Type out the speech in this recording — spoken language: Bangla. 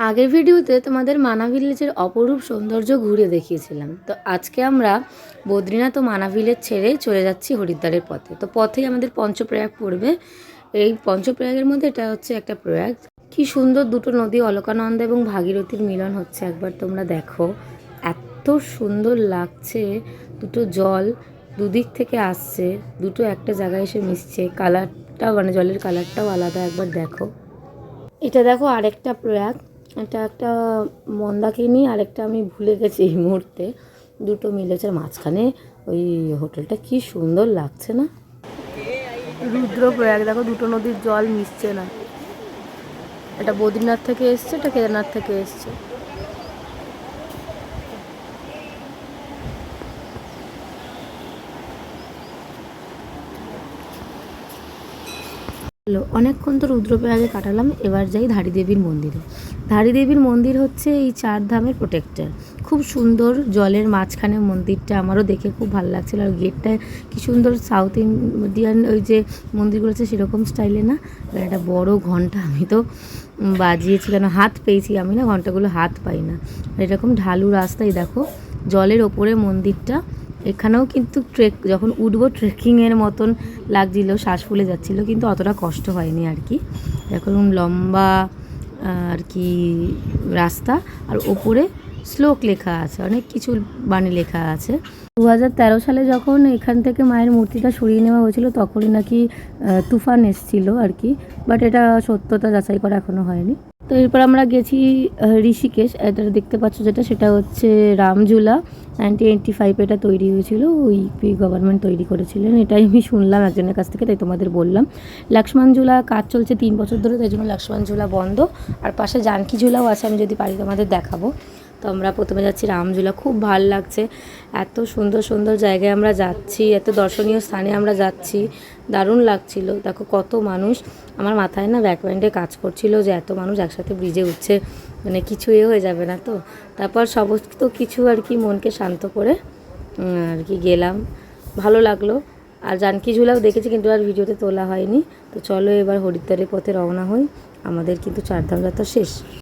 আগের ভিডিওতে তোমাদের মানা ভিলেজের অপরূপ সৌন্দর্য ঘুরে দেখিয়েছিলাম। তো আজকে আমরা বদ্রীনাথ ও মানা ভিলেজ ছেড়ে চলে যাচ্ছি হরিদ্বারের পথে। তো পথেই আমাদের পঞ্চপ্রয়াগ পড়বে। এই পঞ্চপ্রয়াগের মধ্যে এটা হচ্ছে একটা প্রয়াগ। কি সুন্দর দুটো নদী, অলকানন্দা এবং ভাগীরথীর মিলন হচ্ছে। একবার তোমরা দেখো। এত সুন্দর লাগছে। দুটো জল দুদিক থেকে আসছে। দুটো একটা জায়গায় এসে মিশছে। কালারটা মানে জলের কালারটাও আলাদা। একবার দেখো। এটা দেখো আরেকটা প্রয়াগ। এটা একটা মন্দাকিনি, আর একটা আমি ভুলে গেছি এই মুহূর্তে। দুটো মিলেছে মাঝখানে ওই হোটেলটা কি সুন্দর লাগছে না? রুদ্র প্রয়াগ, দেখো দুটো নদীর জল মিশছে না। এটা বদ্রীনাথ থেকে এসছে, এটা কেদারনাথ থেকে এসছে। হলো, অনেকক্ষণ তো রুদ্রপ্রয়াগে কাটালাম, এবার যাই ধারী দেবীর মন্দিরে। ধারী দেবীর মন্দির হচ্ছে এই চার ধামের প্রোটেক্টর খুব সুন্দর জলের মাঝখানে মন্দিরটা আমারও দেখে খুব ভালো লাগছিল, আর গেটটা কি সুন্দর সাউথ ইন্ডিয়ান ওই যে মন্দিরগুলো আছে সেরকম স্টাইলে না একটা বড় ঘণ্টা আমি তো বাজিয়েছি, কেন হাত পেয়েছি আমি না, ঘন্টাগুলো হাত পাই না। এরকম ঢালু রাস্তায় দেখো, জলের ওপরে মন্দিরটা এখানেও কিন্তু ট্রেক যখন উঠবো ট্রেকিংয়ের মতন লাগছিল, শ্বাস ফুলে যাচ্ছিল, কিন্তু অতটা কষ্ট হয়নি আর কি। এখন লম্বা আর কি রাস্তা, আর ওপরে শ্লোক লেখা আছে, অনেক কিছু বাণী লেখা আছে। দু হাজার তেরো সালে যখন এখান থেকে মায়ের মূর্তিটা সরিয়ে নেওয়া হয়েছিল, তখনই নাকি তুফান এসছিল আর কি বাট এটা সত্যতা যাচাই করা এখনও হয়নি। তো এরপর আমরা গেছি ঋষিকেশ। এটা দেখতে পাচ্ছ যেটা, সেটা হচ্ছে রামঝুলা। নাইনটিন এইটটি ফাইভ এটা তৈরি হয়েছিল, ওই গভর্নমেন্ট তৈরি করেছিলেন। এটাই আমি শুনলাম একজনের কাছ থেকে, তাই তোমাদের বললাম। লক্ষ্মণ ঝুলা কাজ চলছে তিন বছর ধরে, তাই জন্য লক্ষ্মণ ঝুলা বন্ধ। আর পাশে জানকি ঝুলাও আছে, আমি যদি পারি তোমাদের দেখাবো। তো আমরা প্রথমে যাচ্ছি রামঝুলা খুব ভালো লাগছে। এত সুন্দর সুন্দর জায়গায় আমরা যাচ্ছি, এত দর্শনীয় স্থানে আমরা যাচ্ছি। দারুণ লাগছিল। দেখো কত মানুষ। আমার মাথায় না ব্যাক ব্যান্ডে কাজ করছিল যে এত মানুষ একসাথে ব্রিজে উঠছে মানে কিছু এ হয়ে যাবে না তো। তারপর সমস্ত কিছু আর কি মনকে শান্ত করে আর কি গেলাম। ভালো লাগল। আর জানকি ঝুলাও দেখেছি কিন্তু আর ভিডিওতে তোলা হয়নি। তো চলো এবার হরিদ্বারের পথে রওনা হই। আমাদের কিন্তু চারধাম যাত্রা শেষ।